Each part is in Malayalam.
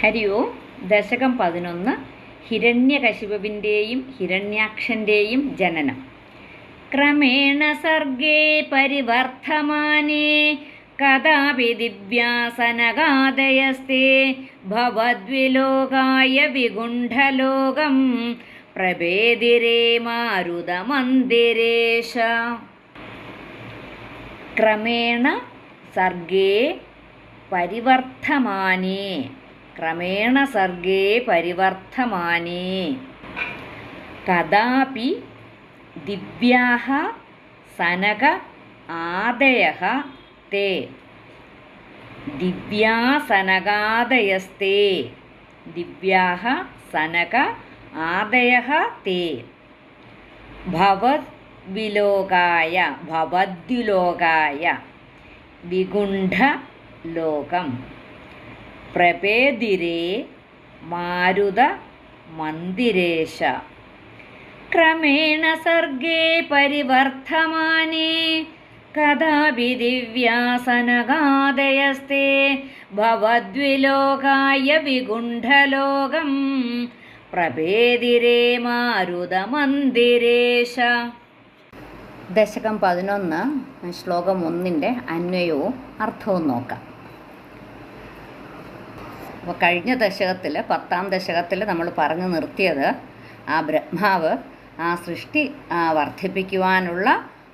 ഹരി ഓം. ദശകം പതിനൊന്ന്. ഹിരണ്യകശിപുവിന്റെയും ഹിരണ്യാക്ഷന്റെയും ജനനം. ക്രമേണ സർഗേ പരിവർത്തമാനേ കഥാപി ദിവ്യാസനഗാദയസ്തേ ഭവദ്വിലോകായ വിഗുണ്ഠലോകം. പ്രഭേദിരേ മാരുതമന്ദിരേശ. ക്രമേണ സർഗേ പരിവർത്തമാനേ ക്രമേണ സർഗേ പരിവർത്തമാനേ. തഥാപി ദിവ്യാഹ സനക ആദയ തേ. ദിവ്യാസനകാദയസ്തേ ദിവ്യാഹ സനക ആദയ തേ. ഭവദ്വിലോകായ ഭവദ്വിലോകായ വിഗുണ്ഠലോകം. പ്രപേദിരേ മാരുത മന്ദിരേശ. ക്രമേണ സർഗേ പരിവർത്തമാനേ കഥാപി ദിവ്യാസനകാദയസ്തേ ഭവദ്വിലോകായ വിഗുണ്ഠലോകം മാരുത മാരുതമന്ദിരേശ ദശകം പതിനൊന്ന് ശ്ലോകം ഒന്നിന്റെ അന്വയവും അർത്ഥവും നോക്കാം. അപ്പോൾ കഴിഞ്ഞ ദശകത്തിൽ പത്താം ദശകത്തിൽ നമ്മൾ പറഞ്ഞു നിർത്തിയത് ആ ബ്രഹ്മാവ് ആ സൃഷ്ടി വർദ്ധിപ്പിക്കുവാനുള്ള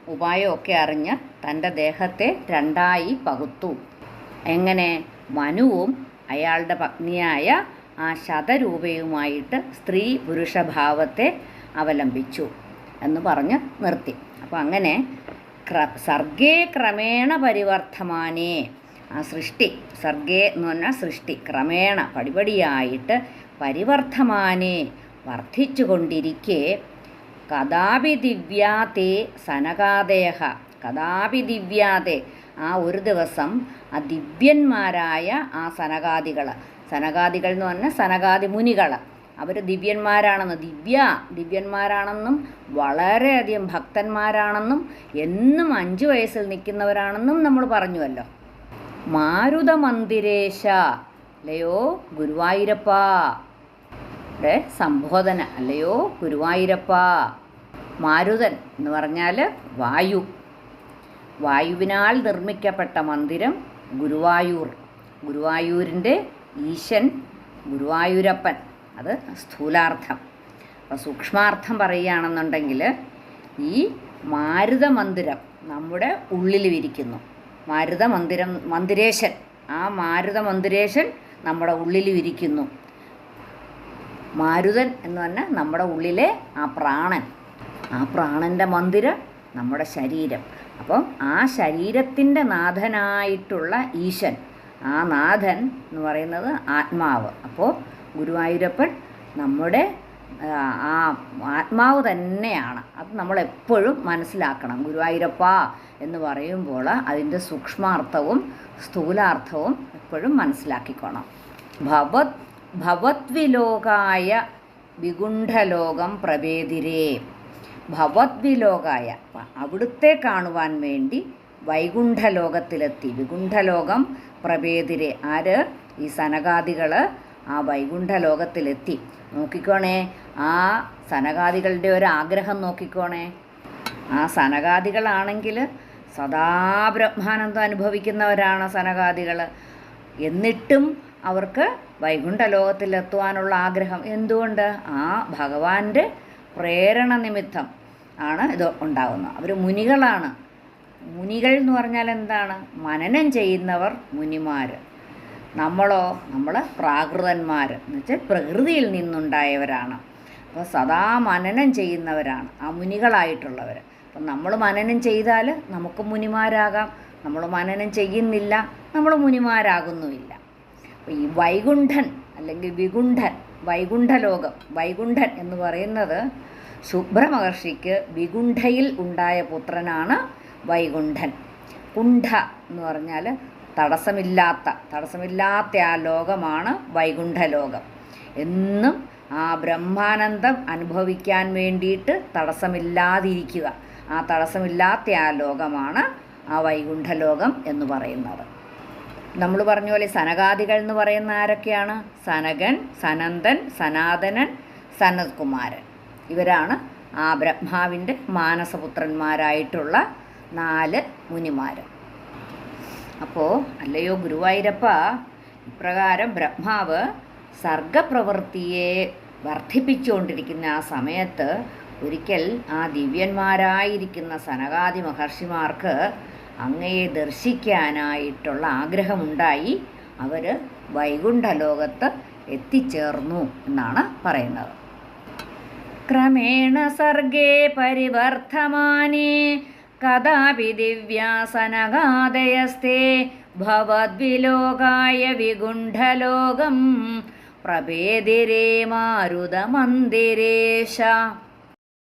ഉപായമൊക്കെ അറിഞ്ഞ് തന്റെ ദേഹത്തെ രണ്ടായി പകുത്തു. എങ്ങനെ? മനുവും അയാളുടെ പത്നിയായ ആ ശതരൂപയുമായിട്ട് സ്ത്രീ പുരുഷഭാവത്തെ അവലംബിച്ചു എന്ന് പറഞ്ഞ് നിർത്തി. അപ്പോൾ അങ്ങനെ ക്ര സർഗേ ക്രമേണ പരിവർത്തമാനേ ആ സൃഷ്ടി സർഗേ എന്ന് പറഞ്ഞാൽ സൃഷ്ടി. ക്രമേണ പടിപടിയായിട്ട് പരിവർത്തമാനെ വർദ്ധിച്ചു കൊണ്ടിരിക്കെ കഥാപി ദിവ്യാതേ സനകാദേഹ. കഥാപി ദിവ്യാതെ ആ ഒരു ദിവസം ആ ദിവ്യന്മാരായ ആ സനകാദികൾ സനകാദികൾ എന്ന് പറഞ്ഞാൽ സനകാദി മുനികൾ അവർ ദിവ്യന്മാരാണെന്ന് ദിവ്യ ദിവ്യന്മാരാണെന്നും വളരെയധികം ഭക്തന്മാരാണെന്നും എന്നും അഞ്ച് വയസ്സിൽ നിൽക്കുന്നവരാണെന്നും നമ്മൾ പറഞ്ഞുവല്ലോ. മാരുത മന്ദിരേശ അല്ലയോ? ഗുരുവായൂരപ്പ. സംബോധന. അല്ലയോ? ഗുരുവായൂരപ്പ. മാരുതൻ എന്ന് പറഞ്ഞാൽ വായു. വായുവിനാൽ നിർമ്മിക്കപ്പെട്ട മന്ദിരം ഗുരുവായൂർ. ഗുരുവായൂരിന്റെ ഈശൻ ഗുരുവായൂരപ്പൻ. അത് സ്ഥൂലാർത്ഥം. അപ്പോൾ സൂക്ഷ്മാർത്ഥം പറയുകയാണെന്നുണ്ടെങ്കിൽ ഈ മാരുത മന്ദിരം നമ്മുടെ ഉള്ളിൽ വിരിക്കുന്നു. മാരുത മന്ദിരം മന്ദിരേശൻ. ആ മാരുത മന്ദിരേശൻ നമ്മുടെ ഉള്ളിൽ ഇരിക്കുന്നു. മാരുതൻ എന്ന് പറഞ്ഞാൽ നമ്മുടെ ഉള്ളിലെ ആ പ്രാണൻ. ആ പ്രാണന്റെ മന്ദിരം നമ്മുടെ ശരീരം. അപ്പം ആ ശരീരത്തിന്റെ നാഥനായിട്ടുള്ള ഈശൻ ആ നാഥൻ എന്ന് പറയുന്നത് ആത്മാവ്. അപ്പോൾ ഗുരുവായൂരപ്പൻ നമ്മുടെ ആ, ആത്മാവ് തന്നെയാണ്. അത് നമ്മൾ എപ്പോഴും മനസ്സിലാക്കണം. ഗുരുവായൂരപ്പ എന്ന് പറയുമ്പോൾ അതിന്റെ സൂക്ഷ്മാർത്ഥവും സ്ഥൂലാർത്ഥവും എപ്പോഴും മനസ്സിലാക്കിക്കോണം. ഭവത് ഭവത്വിലോകായ വിഗുണ്ഠലോകം പ്രഭേദിരേ ഭവത്വിലോകായ അവിടുത്തെ കാണുവാൻ വേണ്ടി വൈകുണ്ഠലോകത്തിലെത്തി. വികുണ്ഠലോകം പ്രഭേദിരെ ആര്? ഈ സനകാദികൾ ആ വൈകുണ്ഠ വൈകുണ്ഠലോകത്തിലെത്തി. നോക്കിക്കോണേ ആ സനകാദികളുടെ ഒരു ആഗ്രഹം നോക്കിക്കോണേ. ആ സനകാദികളാണെങ്കിൽ സദാ ബ്രഹ്മാനന്ദം അനുഭവിക്കുന്നവരാണ് സനകാദികൾ. എന്നിട്ടും അവർക്ക് വൈകുണ്ഠ വൈകുണ്ഠലോകത്തിലെത്തുവാനുള്ള ആഗ്രഹം എന്തുകൊണ്ട്? ആ ഭഗവാന്റെ പ്രേരണ നിമിത്തം ആണ് ഇത് ഉണ്ടാകുന്നത് അവർ മുനികളാണ്. മുനികൾ എന്ന് പറഞ്ഞാൽ എന്താണ്? മനനം ചെയ്യുന്നവർ മുനിമാർ നമ്മളോ നമ്മൾ പ്രാകൃതന്മാർ എന്ന് വെച്ചാൽ പ്രകൃതിയിൽ നിന്നുണ്ടായവരാണ്. അപ്പോൾ സദാ മനനം ചെയ്യുന്നവരാണ് ആ മുനികളായിട്ടുള്ളവർ അപ്പം നമ്മൾ മനനം ചെയ്താൽ നമുക്ക് മുനിമാരാകാം നമ്മൾ മനനം ചെയ്യുന്നില്ല നമ്മൾ മുനിമാരാകുന്നുമില്ല. ഈ വൈകുണ്ഠൻ അല്ലെങ്കിൽ വികുണ്ഠൻ വൈകുണ്ഠലോകം വൈകുണ്ഠൻ എന്ന് പറയുന്നത് ശുഭ്രമഹർഷിക്ക് വികുണ്ഠയിൽ ഉണ്ടായ പുത്രനാണ് വൈകുണ്ഠൻ. കുണ്ഠ എന്ന് പറഞ്ഞാൽ തടസ്സമില്ലാത്ത തടസ്സമില്ലാത്ത ആ ലോകമാണ് വൈകുണ്ഠലോകം. എന്നും ആ ബ്രഹ്മാനന്ദം അനുഭവിക്കാൻ വേണ്ടിയിട്ട് തടസ്സമില്ലാതിരിക്കുക. ആ തടസ്സമില്ലാത്ത ആ ലോകമാണ് ആ വൈകുണ്ഠലോകം എന്ന് പറയുന്നത്. നമ്മൾ പറഞ്ഞ പോലെ സനകാദികൾ എന്ന് പറയുന്ന ആരൊക്കെയാണ്? സനകൻ സനന്ദൻ സനാതനൻ സനത്കുമാരൻ. ഇവരാണ് ആ ബ്രഹ്മാവിന്റെ മാനസപുത്രന്മാരായിട്ടുള്ള നാല് മുനിമാർ അപ്പോൾ അല്ലയോ ഗുരുവായൂരപ്പ ഇപ്രകാരം ബ്രഹ്മാവ് സർഗപ്രവൃത്തിയെ വർദ്ധിപ്പിച്ചുകൊണ്ടിരിക്കുന്ന ആ സമയത്ത് ഒരിക്കൽ ആ ദിവ്യന്മാരായിരിക്കുന്ന സനകാദി മഹർഷിമാർക്ക് അങ്ങയെ ദർശിക്കാനായിട്ടുള്ള ആഗ്രഹമുണ്ടായി. അവർ വൈകുണ്ഠലോകത്ത് എത്തിച്ചേർന്നു എന്നാണ് പറയുന്നത്. ക്രമേണ സർഗേ പരിവർത്തമാനേ കഥാപി ദിവ്യാസനഗാദയസ്തേ ഭവദ്വിലോകായ വിഗുണ്ഠലോകം പ്രഭേദിരേ മാരുതമന്ദിരേശ.